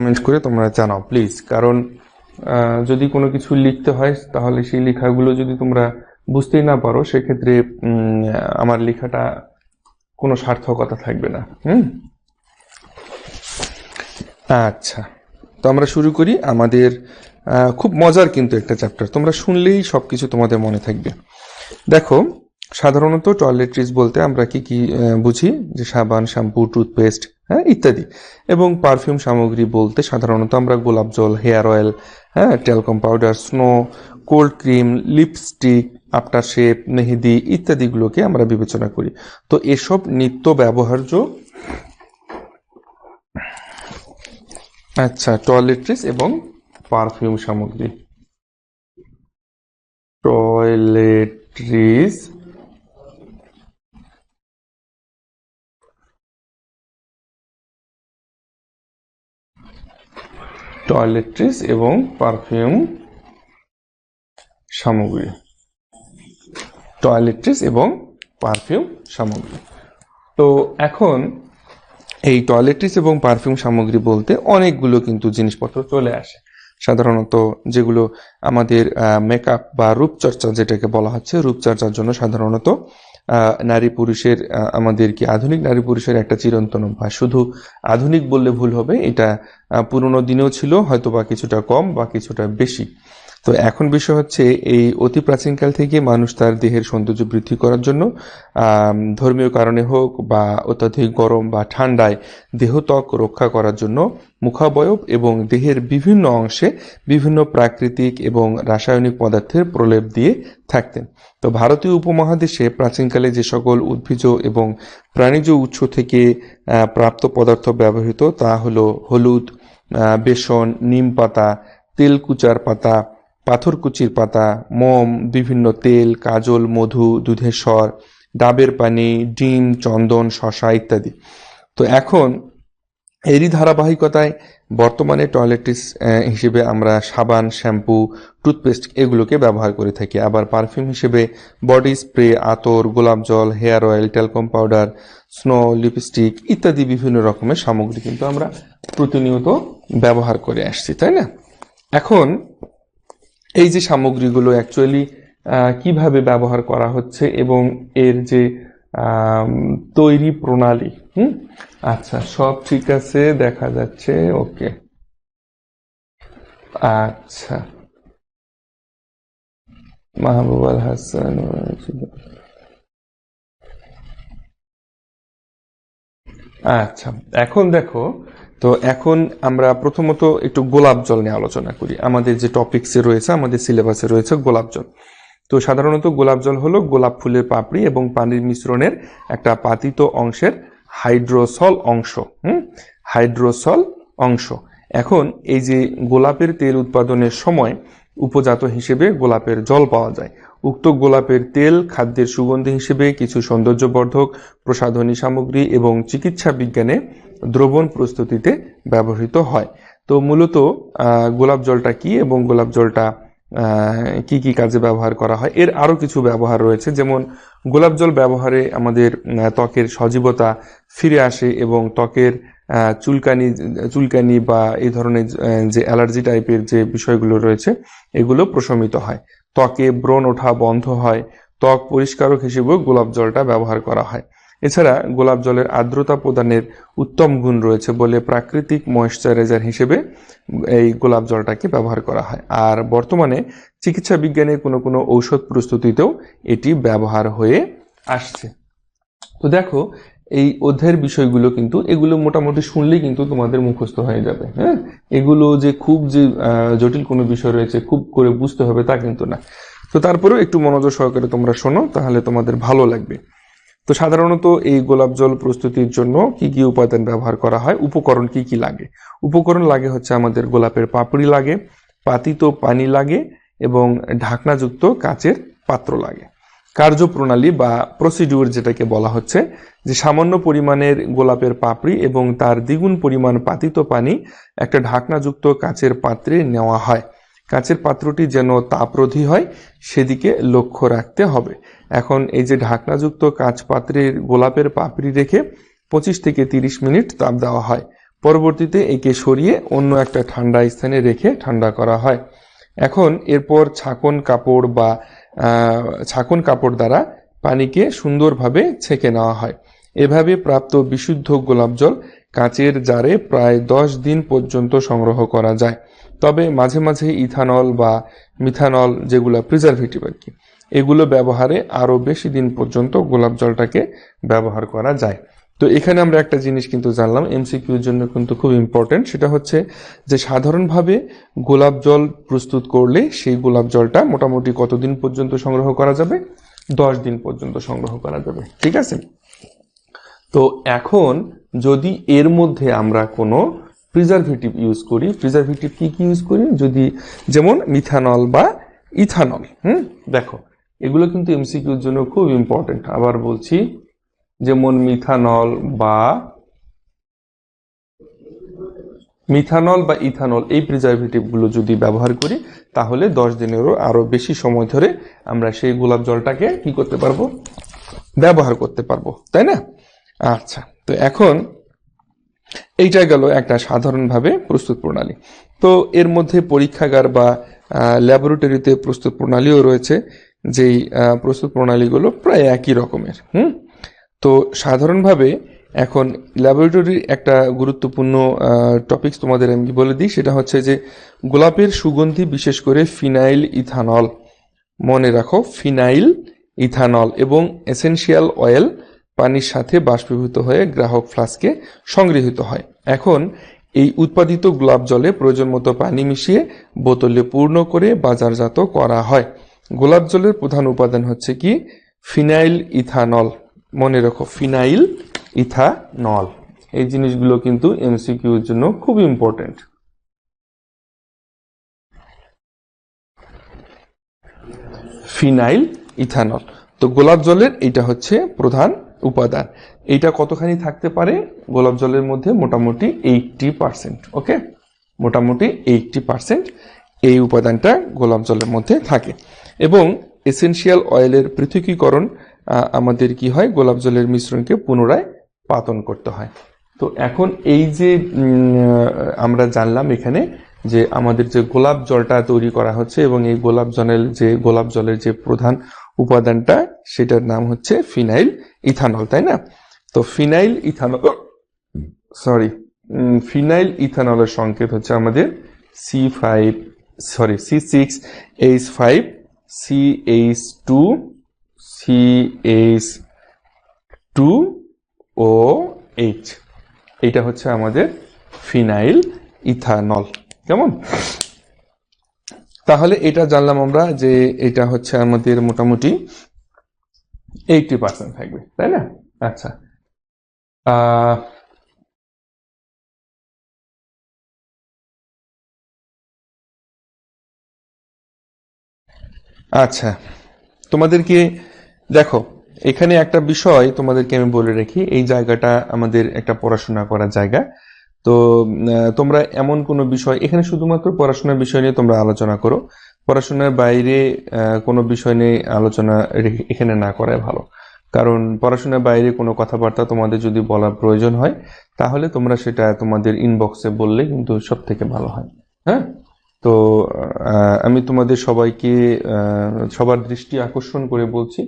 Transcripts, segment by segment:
Comment করে তোমরা জানাও প্লিজ কারণ যদি কোনো কিছু লিখতে হয়, তাহলে সেই লেখাগুলো যদি তোমরা বুঝতেই না পারো, সেক্ষেত্রে আমার লেখাটা কোনো সার্থকতা থাকবে না, হুম? আচ্ছা। তো আমরা শুরু করি আমাদের খুব মজার কিন্তু একটা চ্যাপ্টার তোমরা শুনলেই সব কিছু তোমাদের মনে থাকবে। দেখো, সাধারণত টয়লেট্রিজ বলতে আমরা কি কি বুঝি? যে সাবান, শ্যাম্পু টুথপেস্ট হ্যাঁ ইত্যাদি। এবং পারফিউম সামগ্রী বলতে সাধারণত আমরা গোলাপ জল, হেয়ার অয়েল হ্যাঁ talcum powder, snow, cold cream, lipstick after shave, মেহেদি ইত্যাদিগুলোকে আমরা বিবেচনা করি। তো এসব নিত্য ব্যবহার্য আচ্ছা টয়লেট্রিস এবং পারফিউম সামগ্রী। টয়লেট্রিজ টয়লেট্রিজ এবং পারফিউম সামগ্রী। টয়লেট্রিজ এবং পারফিউম সামগ্রী। তো এখন এই টয়লেট্রিজ এবং পারফিউম সামগ্রী বলতে অনেকগুলো কিন্তু জিনিসপত্র চলে আসে। সাধারণত যেগুলো আমাদের মেকআপ বা রূপচর্চা যেটাকে বলা হচ্ছে, রূপচর্চার জন্য সাধারণত নারী পুরুষের আমাদের কি আধুনিক নারী পুরুষের একটা চিরন্তন অভ্যাস। শুধু আধুনিক বললে ভুল হবে, এটা পুরনো দিনেও ছিল হয়তো বা কিছুটা কম বা কিছুটা বেশি। তো এখন বিষয় হচ্ছে এই অতি প্রাচীনকাল থেকে মানুষ তার দেহের সৌন্দর্য বৃদ্ধি করার জন্য ধর্মীয় কারণে হোক বা অত্যাধিক গরম বা ঠান্ডায় দেহত্বক রক্ষা করার জন্য মুখাবয়ব এবং দেহের বিভিন্ন অংশে বিভিন্ন প্রাকৃতিক এবং রাসায়নিক পদার্থের প্রলেপ দিয়ে থাকতেন। তো ভারতীয় উপমহাদেশে প্রাচীনকালে যে সকল উদ্ভিজ এবং প্রাণীজ উৎস থেকে প্রাপ্ত পদার্থ ব্যবহৃত তা হলো হলুদ বেসন, নিম পাতা তেলকুচার পাতা পাথরকুচির পাতা, মোম, বিভিন্ন তেল, কাজল, মধু, দুধের স্বর, ডাবের পানি, ডিম, চন্দন, শশা ইত্যাদি। তো এখন এরই ধারাবাহিকতায় বর্তমানে টয়লেট্রিস হিসেবে আমরা সাবান, শ্যাম্পু, টুথপেস্ট এগুলোকে ব্যবহার করে থাকি। আবার পারফিউম হিসেবে বডি স্প্রে, আতর, গোলাপ জল, hair oil, talcum powder, snow, lipstick ইত্যাদি বিভিন্ন রকমের সামগ্রী কিন্তু আমরা প্রতিনিয়ত ব্যবহার করে আসছি, তাই না? এখন এই যে সামগ্রীগুলো অ্যাকচুয়ালি কীভাবে ব্যবহার করা হচ্ছে এবং এর যে তৈরি প্রণালী, হুম? আচ্ছা সব ঠিক আছে, দেখা যাচ্ছে, ওকে। আচ্ছা। মাহবুব আল হাসান আচ্ছা এখন দেখো তো এখন আমরা প্রথমত একটু গোলাপ জল নিয়ে আলোচনা করি। আমাদের যে টপিকসে রয়েছে, আমাদের সিলেবাসে রয়েছে গোলাপ জল। তো সাধারণত গোলাপ জল হলো গোলাপ ফুলের পাপড়ি এবং পানির মিশ্রণের একটা পাতিত অংশের হাইড্রোসল অংশ, হুম? হাইড্রোসল অংশ। এখন এই যে গোলাপের তেল উৎপাদনের সময় উপজাত হিসেবে গোলাপের জল পাওয়া যায়। উক্ত গোলাপের তেল, খাদ্যের সুগন্ধি হিসেবে কিছু সৌন্দর্যবর্ধক প্রসাধনী সামগ্রী এবং চিকিৎসা বিজ্ঞানে দ্রবণ প্রস্তুতিতে ব্যবহৃত হয়। তো মূলত গোলাপ জলটা কি এবং গোলাপ জলটা কি কি কাজে ব্যবহার করা হয়? এর আরও কিছু ব্যবহার রয়েছে। যেমন, গোলাপ জল ব্যবহারে আমাদের ত্বকের সজীবতা ফিরে আসে এবং ত্বকের চুলকানি চুলকানি বা এই ধরনের যে অ্যালার্জি টাইপের যে বিষয়গুলো রয়েছে, এগুলো প্রশমিত হয়। ত্বকে ব্রণ ওঠা বন্ধ হয়, ত্বক পরিষ্কারক হিসেবেও গোলাপ জলটা ব্যবহার করা হয়। এছাড়া গোলাপ জলের আর্দ্রতা প্রদানের উত্তম গুণ রয়েছে বলে প্রাকৃতিক ময়েশ্চারাইজার হিসেবে এই গোলাপ জলটাকে ব্যবহার করা হয়। আর বর্তমানে চিকিৎসা বিজ্ঞানে কোনো কোনো ঔষধ প্রস্তুতিতেও এটি ব্যবহার হয়ে আসছে। তো দেখো এই অধ্যায়ের বিষয়গুলো কিন্তু, এগুলো মোটামুটি শুনলেই কিন্তু তোমাদের মুখস্থ হয়ে যাবে হ্যাঁ? এগুলো যে খুব যে জটিল কোনো বিষয় রয়েছে, খুব করে বুঝতে হবে তা কিন্তু না। তো তারপরেও একটু মনোযোগ সহকারে তোমরা শোনো, তাহলে তোমাদের ভালো লাগবে। তো সাধারণত এই গোলাপ জল প্রস্তুতির জন্য কি কি উপাদান ব্যবহার করা হয়, উপকরণ কি কি লাগে? উপকরণ লাগে হচ্ছে আমাদের গোলাপের পাপড়ি লাগে, পাতিত পানি লাগে এবং ঢাকনাযুক্ত কাচের পাত্র লাগে। কার্যপ্রণালী বা প্রসিডিউর যেটাকে বলা হচ্ছে, যে সামান্য পরিমাণের গোলাপের পাপড়ি এবং তার দ্বিগুণ পরিমাণ পাতিত পানি একটা ঢাকনাযুক্ত কাঁচের পাত্রে নেওয়া হয়। কাঁচের পাত্রটি যেন তাপরোধী হয়, সেদিকে লক্ষ্য রাখতে হবে। এখন এই যে ঢাকনাযুক্ত কাঁচ পাত্রের গোলাপের পাপড়ি রেখে পঁচিশ থেকে তিরিশ মিনিট তাপ দেওয়া হয়। পরবর্তীতে একে সরিয়ে অন্য একটা ঠান্ডা স্থানে রেখে ঠান্ডা করা হয়। এখন এরপর ছাকন, কাপড় বা ছাকন কাপড় দ্বারা পানিকে সুন্দরভাবে ছেঁকে নেওয়া হয়। এভাবে প্রাপ্ত বিশুদ্ধ গোলাপ জল কাঁচের জারে প্রায় দশ দিন পর্যন্ত সংগ্রহ করা যায়। তবে মাঝে মাঝে ইথানল বা মিথানল যেগুলো প্রিজারভেটিভ আর কি, এগুলো ব্যবহারে আরও বেশি দিন পর্যন্ত গোলাপ জলটাকে ব্যবহার করা যায়। তো এখানে আমরা একটা জিনিস কিন্তু জানলাম এমসিকিউর জন্য কিন্তু খুব ইম্পর্টেন্ট সেটা হচ্ছে যে সাধারণভাবে গোলাপ জল প্রস্তুত করলে সেই গোলাপ জলটা মোটামুটি কতদিন পর্যন্ত সংগ্রহ করা যাবে? দশ দিন পর্যন্ত সংগ্রহ করা যাবে, ঠিক আছে? তো এখন যদি এর মধ্যে আমরা কোনো প্রিজারভেটিভ ইউজ করি প্রিজারভেটিভ কি কি ইউজ করি? যদি যেমন মিথানল বা ইথানল হুম? দেখো, এগুলো কিন্তু এমসিকিউর জন্য খুব ইম্পর্টেন্ট আবার বলছি যেমন মিথানল বা মিথানল বা ইথানল, এই প্রিজারভেটিভগুলো যদি ব্যবহার করি, তাহলে দশ দিনেরও আরও বেশি সময় ধরে আমরা সেই গোলাপ জলটাকে কি করতে পারব? ব্যবহার করতে পারব, তাই না? আচ্ছা তো এখন এইটা গেল একটা সাধারণভাবে প্রস্তুত প্রণালী। তো এর মধ্যে পরীক্ষাগার বা ল্যাবরেটরিতে প্রস্তুত প্রণালীও রয়েছে, যেই প্রস্তুত প্রণালীগুলো প্রায় একই রকমের, হুম? তো সাধারণভাবে এখন ল্যাবরেটরির একটা গুরুত্বপূর্ণ টপিকস তোমাদের আমি বলে দিই। সেটা হচ্ছে যে গোলাপের সুগন্ধি বিশেষ করে ফিনাইল ইথানল। মনে রাখো, ফিনাইল ইথানল এবং এসেনশিয়াল অয়েল পানির সাথে বাষ্পীভূত হয়ে গ্রাহক ফ্লাস্কে সংগৃহীত হয়। এখন এই উৎপাদিত গোলাপ জলে প্রয়োজন মতো পানি মিশিয়ে বোতলে পূর্ণ করে বাজারজাত করা হয়। গোলাপ জলের প্রধান উপাদান হচ্ছে কি? Phenyl ethanol. মনে রাখো ফিনাইল ইথানল এই জিনিসগুলো কিন্তু এমসিকিউর জন্য খুব ইম্পর্টেন্ট ফিনাইল ইথানল তো গোলাপ জলের এটা হচ্ছে প্রধান উপাদান। এইটা কতখানি থাকতে পারে? গোলাপ জলের মধ্যে মোটামুটি এইটটি পার্সেন্ট ওকে মোটামুটি এইটটি পার্সেন্ট এই উপাদানটা গোলাপ জলের মধ্যে থাকে। এবং এসেনশিয়াল অয়েলের পৃথকীকরণ আমাদের কি হয়? গোলাপ জলের মিশ্রণকে পুনরায় পাতন করতে হয়। তো এখন এই যে আমরা জানলাম এখানে যে আমাদের যে গোলাপ জলটা তৈরি করা হচ্ছে এবং এই গোলাপ জলের যে, গোলাপ জলের যে প্রধান উপাদানটা, সেটার নাম হচ্ছে ফিনাইল ইথানল, তাই না? তো ফিনাইল ইথানল, সরি ফিনাইল ইথানলের সংকেত হচ্ছে আমাদের C five sorry C six H five C H two C two O H এইটা হচ্ছে আমাদের ফিনাইল ইথানল। কেমন? তাহলে এটা জানলাম আমরা যে এটা হচ্ছে আমাদের মোটামুটি এইটটি পার্সেন্ট থাকবে, তাই না? আচ্ছা। আচ্ছা। তোমাদেরকে দেখো, এখানে একটা বিষয় তোমাদেরকে আমি বলে রাখি, এই জায়গাটা আমাদের একটা পড়াশোনা করার জায়গা। তো তোমরা এমন কোনো বিষয়, এখানে শুধুমাত্র পড়াশোনার বিষয় নিয়ে তোমরা আলোচনা করো। পড়াশোনার বাইরে কোনো বিষয় নিয়ে আলোচনা এখানে না করাই ভালো। কারণ পড়াশোনার বাইরে কোনো কথাবার্তা তোমাদের যদি বলার প্রয়োজন হয়, তাহলে তোমরা সেটা তোমাদের ইনবক্সে বললে কিন্তু সব থেকে ভালো হয়। হ্যাঁ? তো আমি তোমাদের সবাইকে সবার দৃষ্টি আকর্ষণ করে বলছি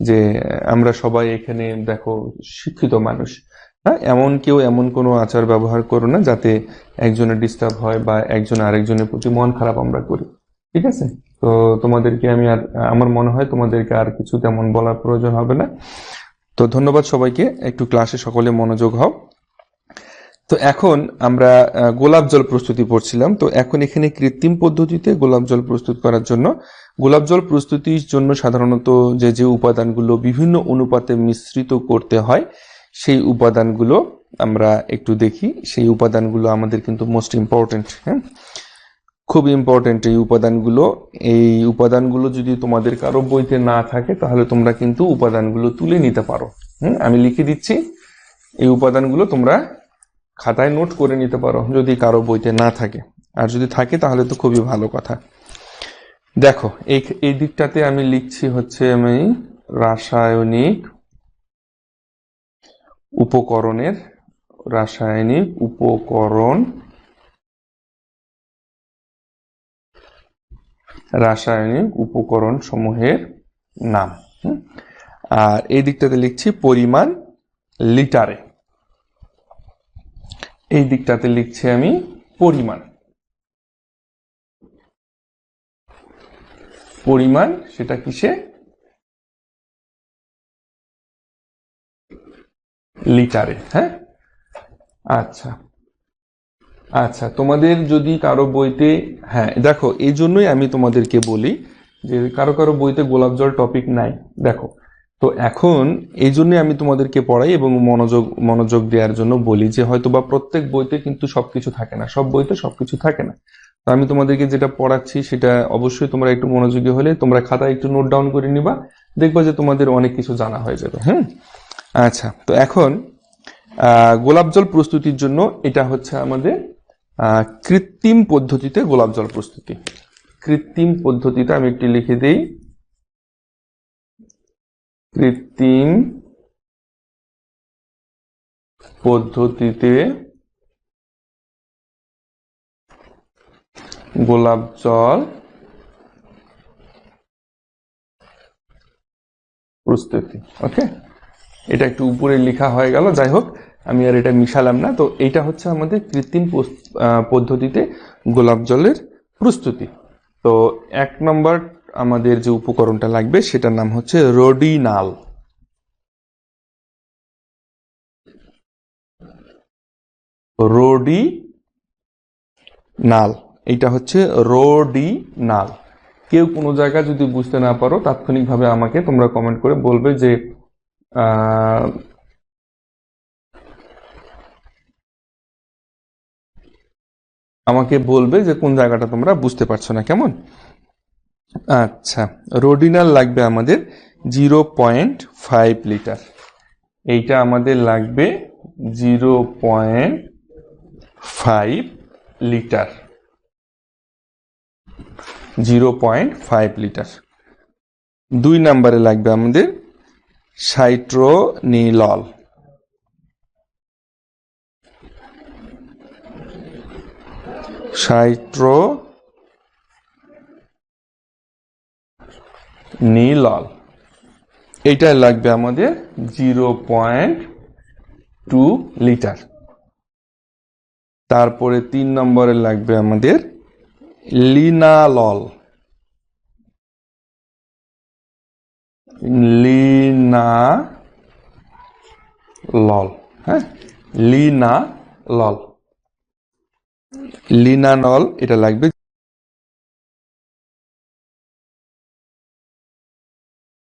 যে, আমরা সবাই এখানে, দেখো, শিক্ষিত মানুষ। হ্যাঁ এমন কেউ এমন কোনো আচার ব্যবহার করো না যাতে একজনের ডিস্টার্ব হয় বা একজন আরেকজনের প্রতি মন খারাপ আমরা করি। ঠিক আছে? তো তোমাদেরকে আমি আর, আমার মনে হয় তোমাদেরকে আর কিছু তেমন বলার প্রয়োজন হবে না। তো ধন্যবাদ সবাইকে। একটু ক্লাসে সকলে মনোযোগ হও। তো এখন আমরা গোলাপ জল প্রস্তুতি পড়ছিলাম। তো এখন এখানে কৃত্রিম পদ্ধতিতে গোলাপ জল প্রস্তুত করার জন্য, গোলাপ জল প্রস্তুতির জন্য সাধারণত যে যে উপাদানগুলো বিভিন্ন অনুপাতে মিশ্রিত করতে হয়, সেই উপাদানগুলো আমরা একটু দেখি। সেই উপাদানগুলো আমাদের কিন্তু মোস্ট ইম্পর্টেন্ট হ্যাঁ? খুব ইম্পর্টেন্ট এই উপাদানগুলো। এই উপাদানগুলো যদি তোমাদের কারও বইতে না থাকে, তাহলে তোমরা কিন্তু উপাদানগুলো তুলে নিতে পারো, হুম? আমি লিখে দিচ্ছি। এই উপাদানগুলো তোমরা খাতায় নোট করে নিতে পারো, যদি কারও বইতে না থাকে। আর যদি থাকে, তাহলে তো খুবই ভালো কথা। দেখো, এই এই দিকটাতে আমি লিখছি হচ্ছে আমি রাসায়নিক উপকরণের, রাসায়নিক উপকরণ রাসায়নিক উপকরণ সমূহের নাম? আর এই দিকটাতে লিখছি পরিমাণ লিটারে। এই দিকটাতে লিখছি আমি পরিমাণ। পরিমাণ সেটা কিসে? লিটারে হ্যাঁ? আচ্ছা। আচ্ছা তোমাদের যদি কারও বইতে হ্যাঁ দেখো, এই জন্যই আমি তোমাদেরকে বলি যে কারও কারও বইতে গোলাপ জল টপিক নাই। দেখো তো এখন এই জন্যই আমি তোমাদেরকে পড়াই এবং মনোযোগ মনোযোগ দেওয়ার জন্য বলি যে হয়তো বা প্রত্যেক বইতে কিন্তু সবকিছু থাকে না। সব বইতে সবকিছু থাকে না। তো আমি তোমাদেরকে যেটা পড়াচ্ছি সেটা অবশ্যই তোমরা একটু মনোযোগী হলে তোমরা খাতায় একটু নোট ডাউন করে নিবা, দেখবা যে তোমাদের অনেক কিছু জানা হয়ে যাবে। হ্যাঁ আচ্ছা তো এখন গোলাপ জল প্রস্তুতির জন্য এটা হচ্ছে আমাদের কৃত্রিম পদ্ধতিতে গোলাপ জল প্রস্তুতি। কৃত্রিম পদ্ধতিতে আমি একটি লিখে দেই। কৃত্রিম পদ্ধতিতে গোলাপ জল প্রস্তুতি। ওকে এটা একটু উপরে লেখা হয়ে গেল, যাই হোক, আমি আর এটা মিশালাম না। তো এইটা হচ্ছে আমাদের কৃত্রিম পদ্ধতিতে গোলাপ জলের প্রস্তুতি। তো এক নম্বর আমাদের যে উপকরণটা লাগবে, সেটার নাম হচ্ছে রোডিনাল। রোডি নাল এইটা হচ্ছে রোডি নাল কেউ কোনো জায়গা যদি বুঝতে না পারো, তাৎক্ষণিকভাবে আমাকে তোমরা কমেন্ট করে বলবে যে আমাকে বলবে যে কোন জায়গাটা তোমরা বুঝতে পারছ না, কেমন? আচ্ছা রোডিনাল লাগবে আমাদের জিরো পয়েন্ট ফাইভ লিটার। এইটা আমাদের লাগবে zero point five litre. Zero point five litre. দুই নম্বরে লাগবে আমাদের সাইট্রোনিলল। সাইট্রো নীলল এইটা লাগবে আমাদের জিরো পয়েন্ট টু লিটার। তারপরে তিন নম্বরে লাগবে আমাদের লিনালল। লিনা লল হ্যাঁ? লিনা লল লিনানল, এটা লাগবে